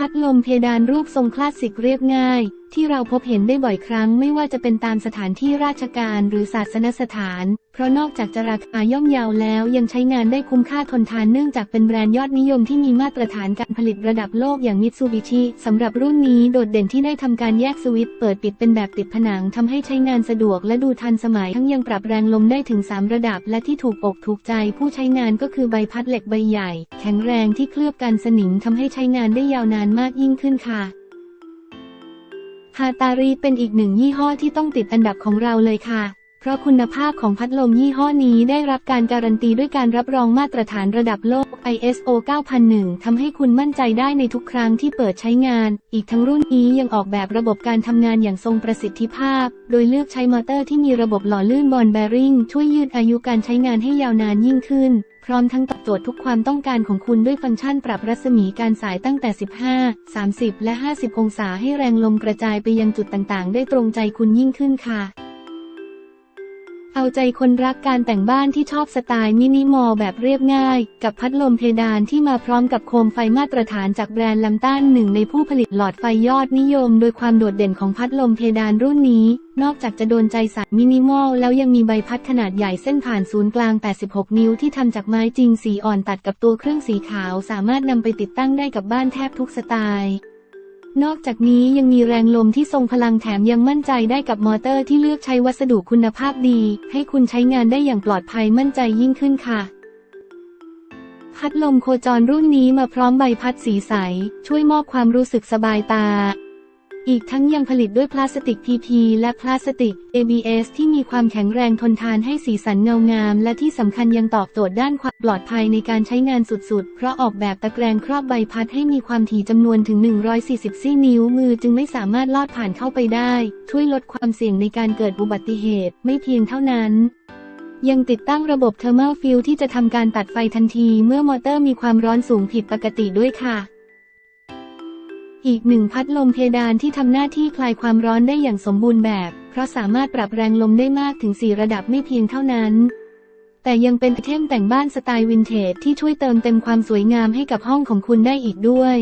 พัดลมเพดานรูปทรงคลาสสิกเรียบง่าย ที่เราพบเห็นได้บ่อยครั้งไม่ว่าจะเป็นตามสถานที่ราชการหรือศาสนสถาน เพราะนอกจากจะราคาย่อมเยาวแล้วยังใช้งานได้คุ้มค่าทนทานเนื่องจากเป็นแบรนด์ยอดนิยมที่มีมาตรฐานการผลิตระดับโลกอย่างมิตซูบิชิสำหรับรุ่นนี้โดดเด่นที่ได้ทำการแยกสวิตช์เปิดปิดเป็นแบบติดผนังทำให้ใช้งานสะดวกและดูทันสมัยทั้งยังปรับแรงลมได้ถึง 3 ระดับ และที่ถูกอกถูกใจผู้ใช้งานก็คือใบพัดเหล็กใบใหญ่ แข็งแรงที่เคลือบกันสนิมทำให้ใช้งานได้ยาวนานมากยิ่งขึ้นค่ะ ฮาตาริเป็นอีกหนึ่งยี่ห้อที่ต้องติดอันดับของเราเลยค่ะ เพราะคุณภาพของพัดลมยี่ห้อนี้ได้รับการการันตีด้วยการรับรองมาตรฐานระดับโลก ISO 9001 ทำให้คุณมั่นใจได้ในทุกครั้งที่เปิดใช้งาน อีกทั้งรุ่นนี้ยังออกแบบระบบการทำงานอย่างทรงประสิทธิภาพ โดยเลือกใช้มอเตอร์ที่มีระบบหล่อลื่นบอลแบริ่งช่วยยืดอายุการใช้งานให้ยาวนานยิ่งขึ้น พร้อมทั้งตอบโจทย์ทุกความต้องการของคุณด้วยฟังก์ชันปรับรัศมีการสายตั้งแต่ 15 30 และ 50 องศาให้แรงลมกระจายไปยังจุดต่างๆ ได้ตรงใจคุณยิ่งขึ้นค่ะ เอาใจคนรักการแต่งบ้านที่ชอบสไตล์มินิมอลแบบเรียบง่าย กับพัดลมเพดานที่มาพร้อมกับโคมไฟมาตรฐานจากแบรนด์ลัมตันหนึ่งในผู้ผลิตหลอดไฟยอดนิยม โดยความโดดเด่นของพัดลมเพดานรุ่นนี้ นอกจากจะโดนใจสายมินิมอลแล้วยังมีใบพัดขนาดใหญ่เส้นผ่านศูนย์กลาง 86 นิ้วที่ทำจากไม้จริงสีอ่อนตัดกับตัวเครื่องสีขาว สามารถนำไปติดตั้งได้กับบ้านแทบทุกสไตล์ นอกจากนี้ยังมีแรงลมที่ทรงพลังแถมยังมั่นใจได้กับมอเตอร์ที่เลือกใช้วัสดุคุณภาพดี ให้คุณใช้งานได้อย่างปลอดภัยมั่นใจยิ่งขึ้นค่ะ พัดลมโคจรรุ่นนี้มาพร้อมใบพัดสีใส ช่วยมอบความรู้สึกสบายตา อีกทั้งยังผลิตด้วยพลาสติก PP และพลาสติก ABS ที่มีความแข็งแรงทนทานให้สีสันเงางาม และที่สำคัญยังตอบโจทย์ด้านความปลอดภัยในการใช้งานสุดๆ เพราะออกแบบตะแกรงครอบใบพัดให้มีความถี่จำนวนถึง 140ซี่นิ้วมือจึงไม่สามารถลอดผ่านเข้าไปได้ ช่วยลดความเสี่ยงในการเกิดอุบัติเหตุ ไม่เพียงเท่านั้นยังติดตั้งระบบเทอร์มาฟิลที่จะทำการตัดไฟทันทีเมื่อมอเตอร์มีความร้อนสูงผิดปกติด้วยค่ะ อีกหนึ่งพัดลมเพดานที่ทำหน้าที่คลายความร้อนได้อย่างสมบูรณ์แบบ เพราะสามารถปรับแรงลมได้มากถึง 4 ระดับไม่เพียงเท่านั้น แต่ยังเป็นไอเทมแต่งบ้านสไตล์วินเทจที่ช่วยเติมเต็มความสวยงามให้กับห้องของคุณได้อีกด้วย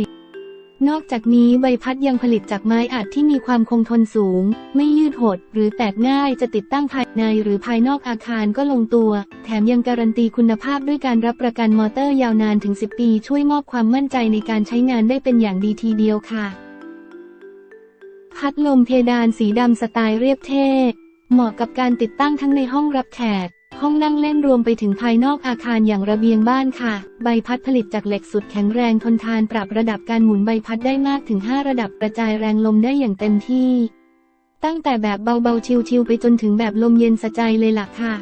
นอกจากนี้ใบพัดยังผลิตจากไม้อัดที่มีความคงทนสูง ไม่ยืดหด หรือแตกง่ายจะติดตั้งภายในหรือภายนอกอาคารก็ลงตัว แถมยังการันตีคุณภาพด้วยการรับประกันมอเตอร์ยาวนานถึง 10 ปี ช่วยมอบความมั่นใจในการใช้งานได้เป็นอย่างดีทีเดียวค่ะ พัดลมเพดานสีดำสไตล์เรียบเท่ เหมาะกับการติดตั้งทั้งในห้องรับแขก ห้องนั่งเล่นรวมไปถึงภายนอกอาคารอย่างระเบียงบ้านค่ะ ใบพัดผลิตจากเหล็กสุดแข็งแรงทนทานปรับระดับการหมุนใบพัดได้มากถึง 5 ระดับกระจายแรงลมได้อย่างเต็มที่ ตั้งแต่แบบเบาๆชิลๆไปจนถึงแบบลมเย็นสะใจเลยล่ะค่ะ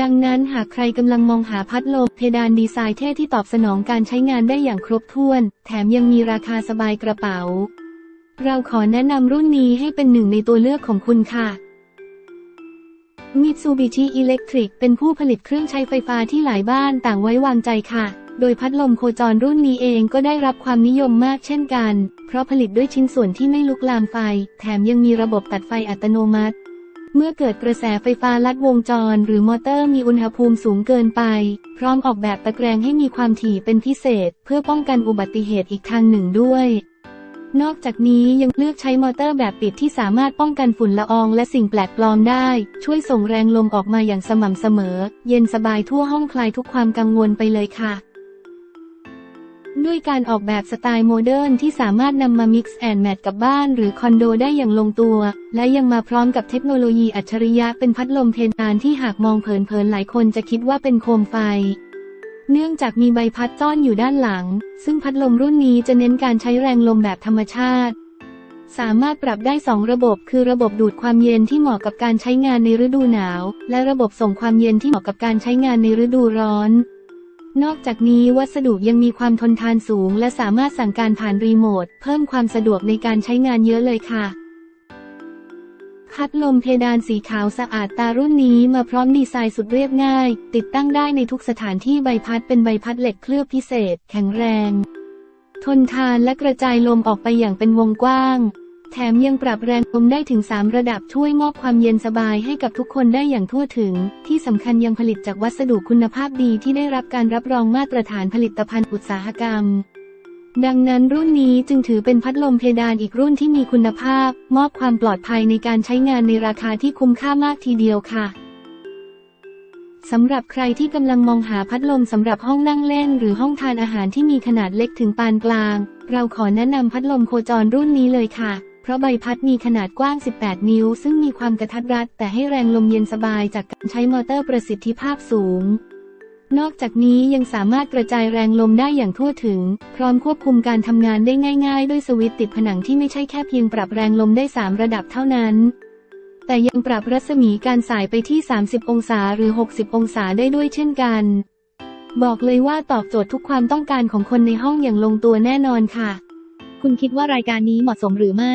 ดังนั้นหากใครกำลังมองหาพัดลมเพดานดีไซน์เท่ที่ตอบสนองการใช้งานได้อย่างครบถ้วน แถมยังมีราคาสบายกระเป๋า เราขอแนะนำรุ่นนี้ให้เป็นหนึ่งในตัวเลือกของคุณค่ะ Mitsubishi Electric เป็นผู้ผลิตเครื่องใช้ไฟฟ้าที่หลายบ้านต่างไว้วางใจค่ะ โดยพัดลมโคจรรุ่นนี้เองก็ได้รับความนิยมมากเช่นกัน เพราะผลิตด้วยชิ้นส่วนที่ไม่ลุกลามไฟ แถมยังมีระบบตัดไฟอัตโนมัติ เมื่อเกิดกระแสไฟฟ้าลัดวงจร หรือมอเตอร์มีอุณหภูมิสูงเกินไป พร้อมออกแบบตะแกรงให้มีความถี่เป็นพิเศษ เพื่อป้องกันอุบัติเหตุอีกทางหนึ่งด้วย นอกจากนี้ยังเลือกใช้มอเตอร์แบบปิดที่สามารถป้องกันฝุ่นละอองและสิ่งแปลกปลอมได้ ช่วยส่งแรงลมออกมาอย่างสม่ำเสมอ เย็นสบายทั่วห้องคลายทุกความกังวลไปเลยค่ะด้วยการออกแบบสไตล์โมเดิร์นที่สามารถนำมา mix and match กับบ้านหรือคอนโดได้อย่างลงตัว และยังมาพร้อมกับเทคโนโลยีอัจฉริยะเป็นพัดลมเพดานที่หากมองเผินๆหลายคนจะคิดว่าเป็นโคมไฟ เนื่องจากมีใบพัดซ่อนอยู่ด้านหลัง ซึ่งพัดลมรุ่นนี้จะเน้นการใช้แรงลมแบบธรรมชาติ สามารถปรับได้ 2 ระบบ คือระบบดูดความเย็นที่เหมาะกับการใช้งานในฤดูหนาว และระบบส่งความเย็นที่เหมาะกับการใช้งานในฤดูร้อน นอกจากนี้วัสดุยังมีความทนทานสูง และสามารถสั่งการผ่านรีโมทเพิ่มความสะดวกในการใช้งานเยอะเลยค่ะ พัดลมเพดานสีขาวสะอาดตารุ่นนี้มาพร้อมดีไซน์สุดเรียบง่าย ติดตั้งได้ในทุกสถานที่ใบพัดเป็นใบพัดเหล็กเคลือบพิเศษ แข็งแรง ทนทานและกระจายลมออกไปอย่างเป็นวงกว้าง แถมยังปรับแรงลมได้ถึง 3 ระดับช่วยมอบความเย็นสบายให้กับทุกคนได้อย่างทั่วถึง ที่สำคัญยังผลิตจากวัสดุคุณภาพดีที่ได้รับการรับรองมาตรฐานผลิตภัณฑ์อุตสาหกรรม ดังนั้นรุ่นนี้จึงถือเป็นพัดลมเพดานอีกรุ่นที่มีคุณภาพ มอบความปลอดภัยในการใช้งานในราคาที่คุ้มค่ามากทีเดียวค่ะสำหรับใครที่กำลังมองหาพัดลมสำหรับห้องนั่งเล่น หรือห้องทานอาหารที่มีขนาดเล็กถึงปานกลาง เราขอแนะนำพัดลมโคจรรุ่นนี้เลยค่ะ เพราะใบพัดมีขนาดกว้าง 18 นิ้ว ซึ่งมีความกระทัดรัดแต่ให้แรงลมเย็นสบายจากการใช้มอเตอร์ประสิทธิภาพสูง นอกจากนี้ยังสามารถกระจายแรงลมได้อย่างทั่วถึง พร้อมควบคุมการทำงานได้ง่าย ๆ ด้วยสวิตติดผนังที่ไม่ใช่แค่เพียงปรับแรงลมได้ 3 ระดับเท่านั้น แต่ยังปรับรัศมีการสายไปที่ 30 องศาหรือ 60 องศาได้ด้วยเช่นกัน บอกเลยว่าตอบโจทย์ทุกความต้องการของคนในห้องอย่างลงตัวแน่นอนค่ะ คุณคิดว่ารายการนี้เหมาะสมหรือไม่